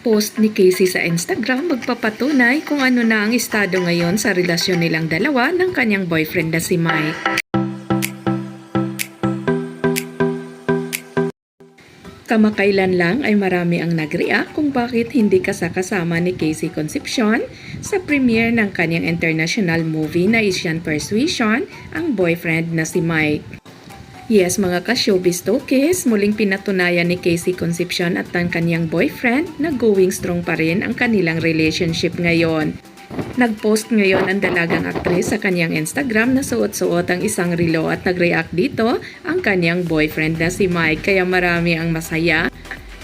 Post ni Casey sa Instagram magpapatunay kung ano na ang estado ngayon sa relasyon nilang dalawa ng kanyang boyfriend na si Mike. Kamakailan lang ay marami ang nag-react kung bakit hindi kasakasama ni Casey Concepcion sa premiere ng kanyang international movie na Asian Persuasion, ang boyfriend na si Mike. Yes, mga ka-showbiz tokes, muling pinatunayan ni Casey Concepcion at ang kanyang boyfriend na going strong pa rin ang kanilang relationship ngayon. Nag-post ngayon ang dalagang aktres sa kanyang Instagram na suot-suot ang isang relo at nag-react dito ang kanyang boyfriend na si Mike kaya marami ang masaya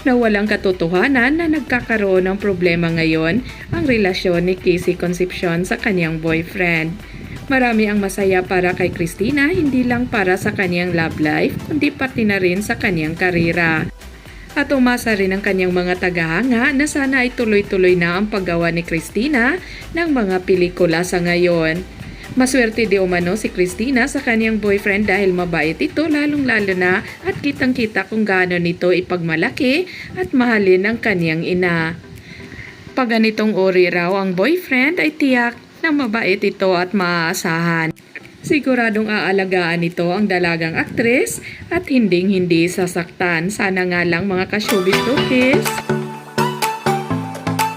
na walang katotohanan na nagkakaroon ng problema ngayon ang relasyon ni Casey Concepcion sa kanyang boyfriend. Marami ang masaya para kay Christina, hindi lang para sa kanyang love life, kundi pati na rin sa kanyang karira. At umasa rin ang kanyang mga tagahanga na sana ay tuloy-tuloy na ang paggawa ni Christina ng mga pelikula sa ngayon. Maswerte di umano si Christina sa kanyang boyfriend dahil mabait ito lalong-lalo na at kitang-kita kung gaano nito ipagmalaki at mahalin ang kanyang ina. Pag ganitong ori raw ang boyfriend ay tiyak na mabait ito at maaasahan. Siguradong aalagaan nito ang dalagang aktres at hinding-hindi sasaktan. Sana nga lang mga ka-showbiz tokes.